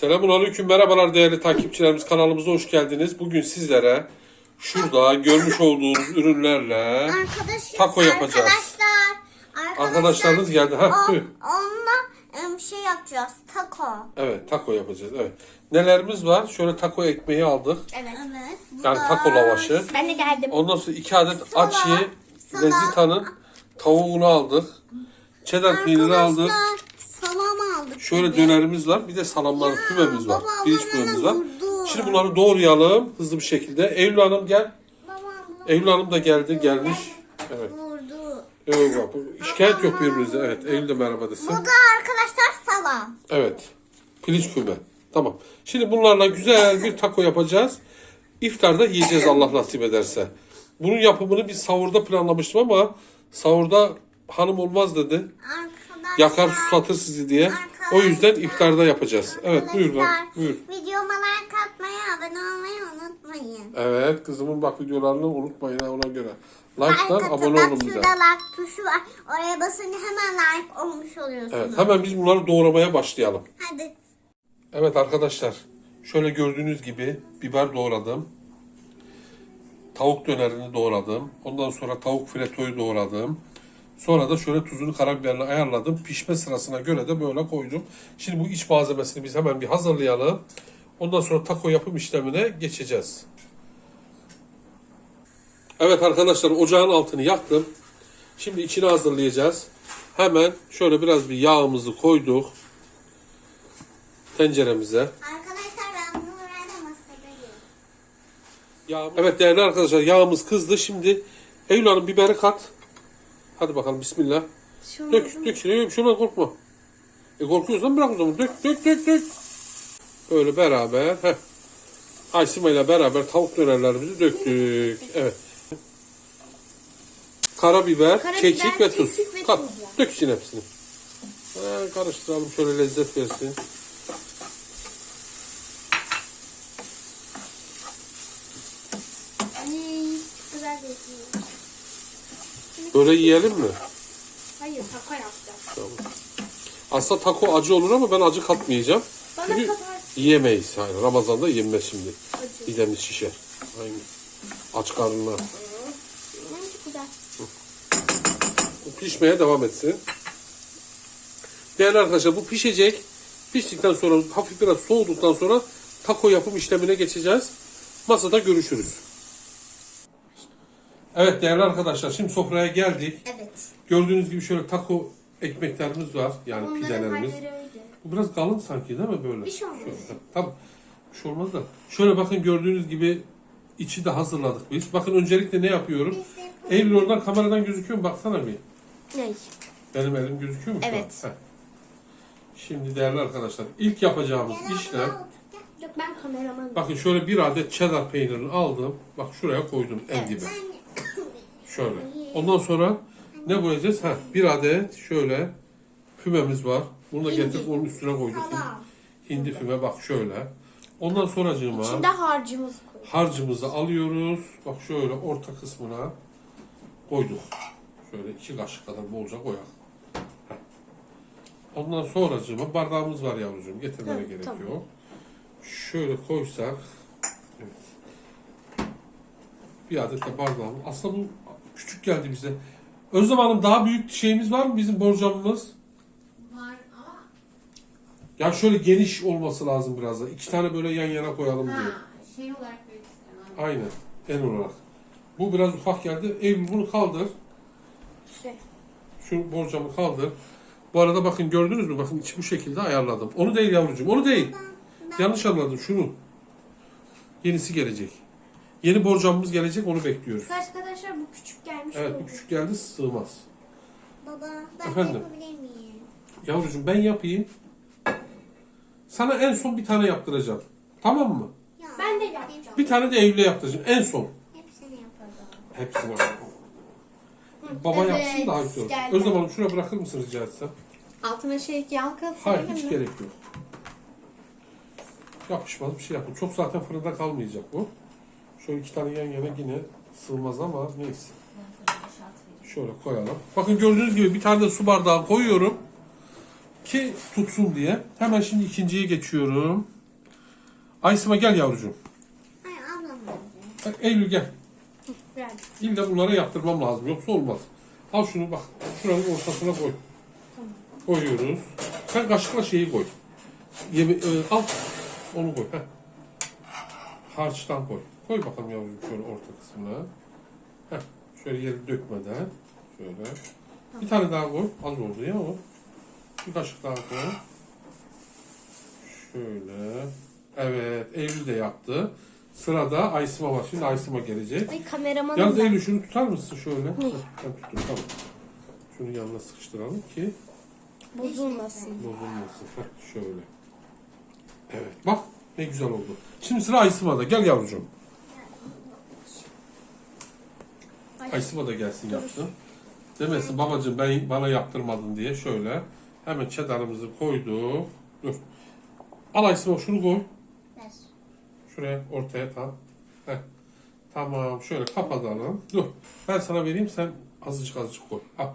Selamun Aleyküm, merhabalar değerli takipçilerimiz kanalımıza hoş geldiniz. Bugün sizlere şurada görmüş olduğunuz ürünlerle Arkadaş, Taco yapacağız. Arkadaşlar, arkadaşlar arkadaşlarınız geldi. Ha, o- buyur. onunla şey yapacağız. Taco. Evet, taco yapacağız. Evet. Nelerimiz var? Şöyle taco ekmeği aldık. Evet. Yani da- taco lavaşı. Ben de geldim. Ondan sonra iki adet açı salam. ve zita'nın tavuğunu aldık. Cheddar peyniri aldık. Şöyle dönerimiz var. Bir de salamlar, pümemiz var. Pirinç pümemiz var. Şimdi bunları doğrayalım hızlı bir şekilde. Eylül Hanım gel. Eylül Hanım da geldi, gelmiş. Evet. vurdu. Evet bak, şikayet yok birbirinize. Evet, Eylül de merhaba desin. Bu da arkadaşlar salam. Evet. Pirinç füme. Tamam. Şimdi bunlarla güzel bir taco yapacağız. İftarda yiyeceğiz Allah nasip ederse. Bunun yapımını biz sahurda planlamıştım ama sahurda hanım olmaz dedi. Yakar susatır sizi diye. O yüzden iftarda yapacağız. Evet buyur lan. Buyur. Videoma like atmayı, abone olmayı unutmayın. Evet kızımın bak videolarını unutmayın ha, ona göre. Like Like'dan atın, abone olun bir de. Şurada like tuşu var. Oraya basınca hemen like olmuş oluyorsunuz. Evet hemen biz bunları doğramaya başlayalım. Hadi. Evet arkadaşlar şöyle gördüğünüz gibi biber doğradım. Tavuk dönerini doğradım. Ondan sonra tavuk filetoyu doğradım. Sonra da şöyle tuzunu karabiberini ayarladım. Pişme sırasına göre de böyle koydum. Şimdi bu iç malzemesini biz hemen bir hazırlayalım. Ondan sonra taco yapım işlemine geçeceğiz. Evet arkadaşlar ocağın altını yaktım. Şimdi içini hazırlayacağız. Hemen şöyle biraz bir yağımızı koyduk tenceremize. Arkadaşlar ben bunu nerede masadayım? Yağ... Evet değerli arkadaşlar yağımız kızdı. Şimdi Eylül Hanım biberi kat. Hadi bakalım bismillah. Dök dök şuraya bir şuna korkma. E korkuyorsan bırak o zaman. Dök dök dök dök. Böyle beraber. Heh. Aysima ile beraber tavuk dönerlerimizi döktük. Evet. Karabiber, Karabiber, kekik ve tuz. kekik ve Kat. Dök için hepsini. Ha, karıştıralım şöyle lezzet versin. Ay güzel geçiyor. Böyle yiyelim mi? Hayır taco yapacağım. Tamam. Aslında taco acı olur ama ben acı katmayacağım. Bana Çünkü kadar yiyemeyiz. Hayır, Ramazan'da yenmez şimdi. acı. Midemiz şişer. Aynen. Aç karnına. Güzel. Bu pişmeye devam etsin. Değerli arkadaşlar bu pişecek. Piştikten sonra hafif biraz soğuduktan sonra taco yapım işlemine geçeceğiz. Masada görüşürüz. Evet değerli arkadaşlar şimdi sofraya geldik. Evet. Gördüğünüz gibi şöyle taco ekmeklerimiz var. Yani Onların pidelerimiz. halleri öyle. Bu biraz kalın sanki değil mi böyle? Bir şey olmaz. Şöyle, tamam. Bir şey olmaz da. Şöyle bakın gördüğünüz gibi içi de hazırladık biz. Bakın öncelikle ne yapıyorum? Eylül oradan kameradan gözüküyor mu? Baksana bir. Ne? Benim elim gözüküyor mu? şu an? Evet. Heh. Şimdi değerli arkadaşlar ilk yapacağımız işlem Yok ben kameramanım. bakın şöyle bir adet cheddar peynirini aldım. Bak şuraya koydum el gibi. Şöyle. Ondan sonra ne koyacağız? Ha, bir adet şöyle fümemiz var. Bunu da getirip onun üstüne koyduk. Tamam. Hindi füme bak şöyle. Ondan sonracığıma İçinde harcımız koy. harcımızı alıyoruz. Bak şöyle orta kısmına koyduk. Şöyle iki kaşık kadar bolca. Heh. Ondan sonracığıma bardağımız var yavrucuğum. Getirmene Hı, gerek tamam. yok. Şöyle koysak evet. Bir adet de bardağımız. Aslında bu küçük geldi bize. Özlem Hanım daha büyük şeyimiz var mı bizim borcamımız? Var ama. Ya şöyle geniş olması lazım biraz da. İki tane böyle yan yana koyalım diye. şey olarak büyük istemem. Aynen. En olarak. Bu biraz ufak geldi. Eylül bunu kaldır. Şey. Şu borcamı kaldır. Bu arada bakın gördünüz mü? Bakın içi bu şekilde ayarladım. Onu değil yavrucuğum. Onu değil. Yanlış anladım. Şunu. Yenisi gelecek. Yeni borcamımız gelecek. Onu bekliyoruz. Arkadaşlar bu küçük gelmiş. Evet bu küçük geldi sığmaz. Baba ben Efendim? de yapabilir miyim? Yavrucuğum ben yapayım. Sana en son bir tane yaptıracağım. Tamam mı? Ya, ben de yapacağım. Bir tane de Eylül'e yaptıracağım. En son. Hepsini yapalım. Hepsini. Baba Evet, yapsın daha güzel olur. geldi. Özlem Hanım şuraya bırakır mısın rica etsem? Altına şey yalka Hayır hiç gerek yok. Yapışmaz bir şey yapın. Çok zaten fırında kalmayacak bu. Şöyle iki tane yan yana yine sığmaz ama neyse. Şöyle koyalım. Bakın gördüğünüz gibi bir tane de su bardağı koyuyorum. Ki tutsun diye. Hemen şimdi ikinciye geçiyorum. Aysima gel yavrucuğum. Hayır ablam. Bak, Eylül gel. Verdim. İlle bunları yaptırmam lazım. Yoksa olmaz. Al şunu bak. Şuranın ortasına koy. Koyuyoruz. Sen kaşıkla şeyi koy. Yeme e, al. Onu koy. Heh. Harçtan koy. Koy bakalım yavrucuğum şöyle orta kısmına. Heh. Şöyle yeri dökmeden. Şöyle. Bir tane daha koy. Az oldu ya o. Bir kaşık daha koy. Şöyle. Evet. Eylül de yaptı. Sırada Aysima var. Şimdi Aysima gelecek. Ay kameramanım Yalnız ben. Eylül şunu tutar mısın şöyle? Heh, Ben tuttum tamam. Şunu yanına sıkıştıralım ki Bozulmasın. bozulmasın. Heh, şöyle. Evet bak ne güzel oldu. Şimdi sıra Aysıma'da. Gel yavrucuğum. Ay. Aysyma da gelsin yapsın. Demesin babacığım ben bana yaptırmadın diye şöyle. Hemen çedarımızı koyduk. Dur. Al Aysyma şunu koy. Ver. Şuraya ortaya tam. Heh. Tamam. Şöyle kapatalım. Dur. Ben sana vereyim sen azıcık azıcık koy. Al.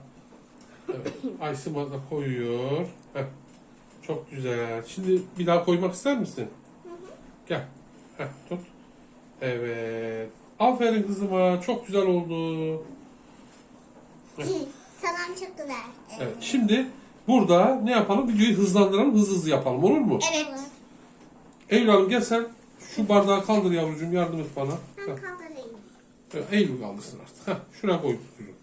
Evet. Aysim da koyuyor. Heh. Çok güzel. Şimdi bir daha koymak ister misin? Gel. Heh, tut. Evet. Aferin kızıma. Çok güzel oldu. Salam çok güzel. Evet. Şimdi burada ne yapalım? Videoyu hızlandıralım. Hızlı hızlı yapalım. Olur mu? Evet. Eylül Hanım gel sen. Şu bardağı kaldır yavrucuğum. Yardım et bana. Ben Heh. kaldırayım. Evet, Eylül kaldırsın artık. Heh, şuraya koy. kuzum.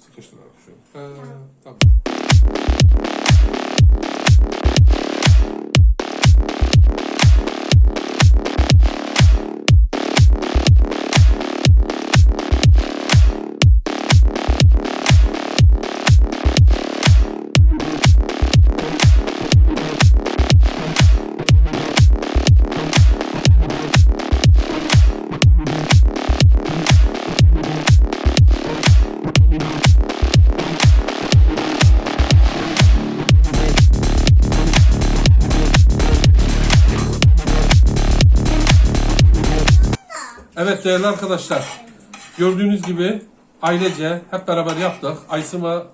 Sıkıştır artık şöyle. Ha, tamam. Evet değerli arkadaşlar. Gördüğünüz gibi ailece hep beraber yaptık. Aysima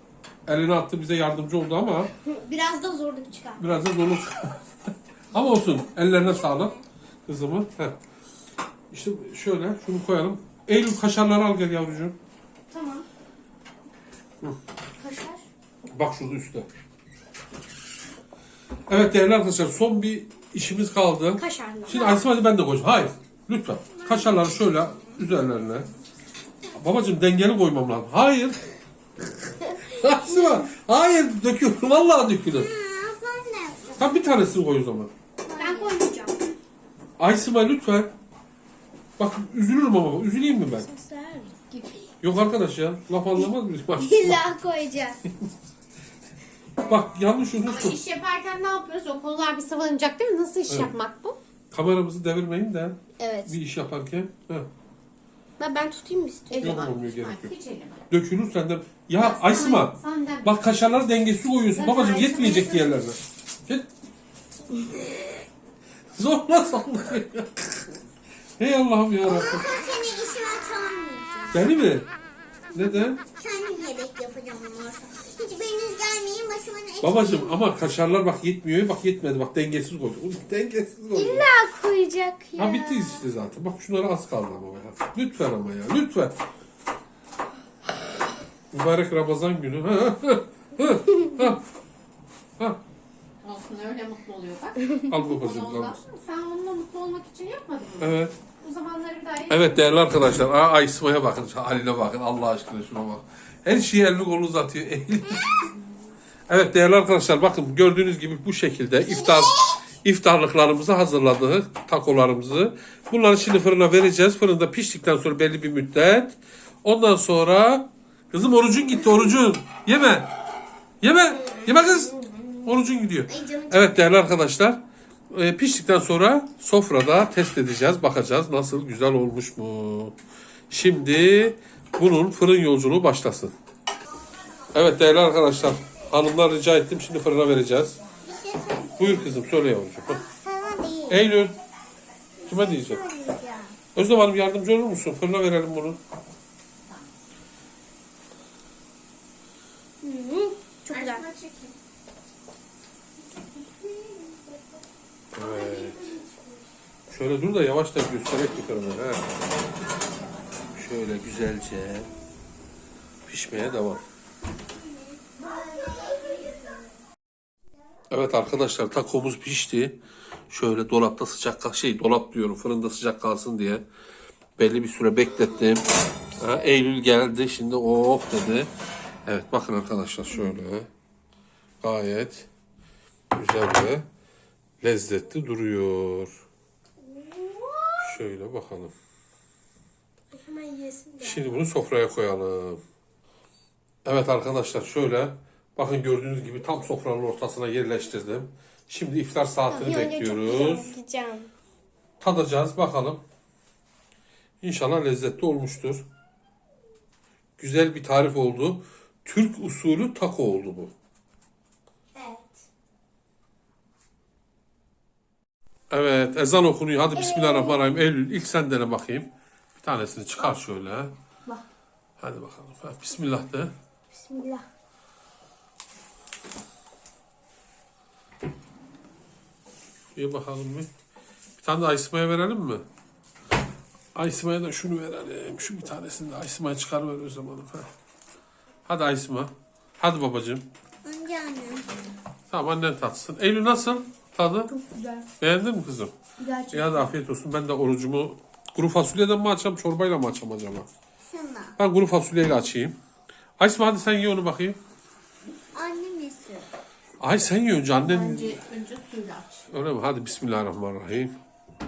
eline attı bize yardımcı oldu ama Biraz da zorluk çıkar. biraz da zorluk. ama olsun. Ellerine sağlık kızımı. Heh. İşte şöyle şunu koyalım. Eylül kaşarları al gel yavrucuğum. Tamam. Kaşar. Bak şurada üstte. Evet değerli arkadaşlar son bir işimiz kaldı. Kaşarlı. Şimdi Aysim hadi ben de koyacağım. Hayır. Lütfen. Kaşarları şöyle üzerlerine. Babacığım dengeli koymam lazım. Hayır. Aysim Hayır dökülür. Vallahi dökülür. Tam bir tanesini koy o zaman. Ben koymayacağım. Aysim'a lütfen. Bak üzülürüm ama. Üzüleyim mi ben? Yok arkadaş ya. Laf anlamaz mıyız? Bak, İlla koyacağız. bak yanlış Ama unuttum. iş yaparken ne yapıyoruz? O konular bir sıvınacak değil mi? Nasıl iş Evet. yapmak bu? Kameramızı devirmeyin de Evet. bir iş yaparken. Heh. Ben, ben tutayım mı istiyorum? Yok olmuyor gerek yok. Hiç. Dökülür senden. Ya Aysim'a. Senden. Bak kaşarları dengesiz koyuyorsun. Babacığım yetmeyecek diğerlerine. Git. Zorla sallıyor. Hey Allah'ım ya Ondan sonra seni işime çağırmayacağım. Beni mi? Neden? Kendim yemek yapacağım ondan sonra. Hiçbiriniz gelmeyin başıma ne et Babacığım ama kaşarlar bak yetmiyor. Bak yetmedi. Bak dengesiz koydu. Oğlum Dengesiz koydu. İlla koyacak ya. Ha bitti işte zaten. Bak şunlara az kaldı ama ya. Lütfen ama ya. Lütfen. Mübarek Ramazan günü. Ha, ha, ha, ha, ha. Olsun öyle mutlu oluyor bak. Al babacığım. Ondan, al. sen onunla mutlu olmak için yapmadın mı? Evet. O zamanları bir daha Evet değerli arkadaşlar. Aa, Aysma'ya bakın. Haline bakın. Allah aşkına şuna bak. Her şeyi elini kolunu uzatıyor. evet değerli arkadaşlar bakın gördüğünüz gibi bu şekilde iftar iftarlıklarımızı hazırladık. Takolarımızı. Bunları şimdi fırına vereceğiz. Fırında piştikten sonra belli bir müddet. Ondan sonra kızım orucun gitti orucun. Yeme. Yeme. Yeme kız. Orucun gidiyor. Evet değerli arkadaşlar. e, piştikten sonra sofrada test edeceğiz. Bakacağız nasıl güzel olmuş mu. Şimdi bunun fırın yolculuğu başlasın. Evet değerli arkadaşlar. Hanımlar rica ettim. Şimdi fırına vereceğiz. Şey Buyur kızım söyle yavrucuğum. Sana değil. Eylül. Kime diyeceğim? Özlem Hanım yardımcı olur musun? Fırına verelim bunu. Çok güzel. Evet. Şöyle dur da yavaş da göstererek bir fırına. Şöyle güzelce pişmeye devam. Evet arkadaşlar takomuz pişti. Şöyle dolapta sıcak şey dolap diyorum fırında sıcak kalsın diye belli bir süre beklettim. Ha, Eylül geldi şimdi oh dedi. Evet bakın arkadaşlar şöyle gayet güzel ve lezzetli duruyor. Şöyle bakalım. Hemen yesin de. Şimdi bunu sofraya koyalım. Evet arkadaşlar şöyle bakın gördüğünüz gibi tam sofranın ortasına yerleştirdim. Şimdi iftar saatini çok bekliyoruz. Tadacağız bakalım. İnşallah lezzetli olmuştur. Güzel bir tarif oldu. Türk usulü taco oldu bu. Evet. Evet ezan okunuyor. Hadi bismillahirrahmanirrahim. Eylül ilk sen dene bakayım. Tanesini çıkar şöyle. Bak. Hadi bakalım. Ha, Bismillah de. Bismillah. İyi bakalım bir. Bir tane de Aysma'ya verelim mi? Aysma'ya da şunu verelim. Şu bir tanesini de Aysma'ya çıkarıver o zaman. Ha. Hadi Aysma. Hadi babacığım. Önce annem. Tamam annen tatsın. Eylül nasıl? Tadı? Çok güzel. Beğendin mi kızım? Gerçekten. Ya da afiyet olsun. Ben de orucumu kuru fasulyeden mi açacağım, çorbayla mı açacağım acaba? Şuna. Ben kuru fasulyeyle açayım. Aysma hadi sen ye onu bakayım. Annem istiyor. Ay sen ye önce annen. Önce, önce suyla aç. Öyle mi? Hadi bismillahirrahmanirrahim.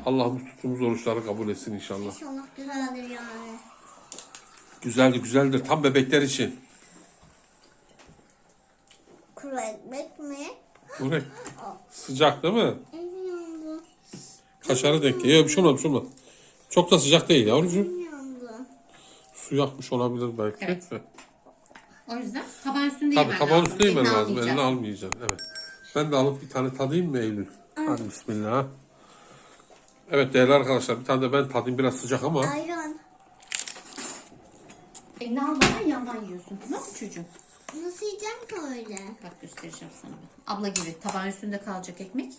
Allah'ımız tuttuğumuz oruçları kabul etsin inşallah. İnşallah güzel olur yani. Güzeldir güzeldir. Tam bebekler için. Kuru ekmek mi? Buraya. Sıcak değil mi? Elim yandı. Kaşarı denk geliyor. Bir şey olmaz bir şey olmaz. Çok da sıcak değil yavrucuğum. Su yakmış olabilir belki. Evet. O yüzden taban üstünde Tabii yemen tabağın lazım. üstüne yemen Elini lazım. Elini almayacaksın. almayacaksın. Evet. Ben de alıp bir tane tadayım mı Eylül? Hadi bismillah. Evet değerli arkadaşlar bir tane de ben tadayım biraz sıcak ama Ayran. Elini almadan yandan yiyorsun tamam mı çocuğum? Nasıl yiyeceğim ki öyle? Bak göstereceğim sana. Abla gibi taban üstünde kalacak ekmek.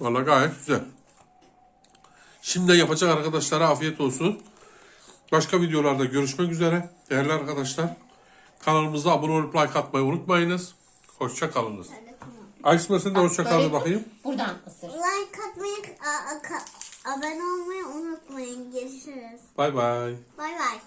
valla gayet güzel. Şimdi yapacak arkadaşlara afiyet olsun. Başka videolarda görüşmek üzere. Değerli arkadaşlar kanalımıza abone olup like atmayı unutmayınız. Hoşça kalınız. Aysma sen de hoşça kal Böyle bakayım. Buradan ısır. Like atmayı, abone olmayı unutmayın. Görüşürüz. Bay bay. Bay bay.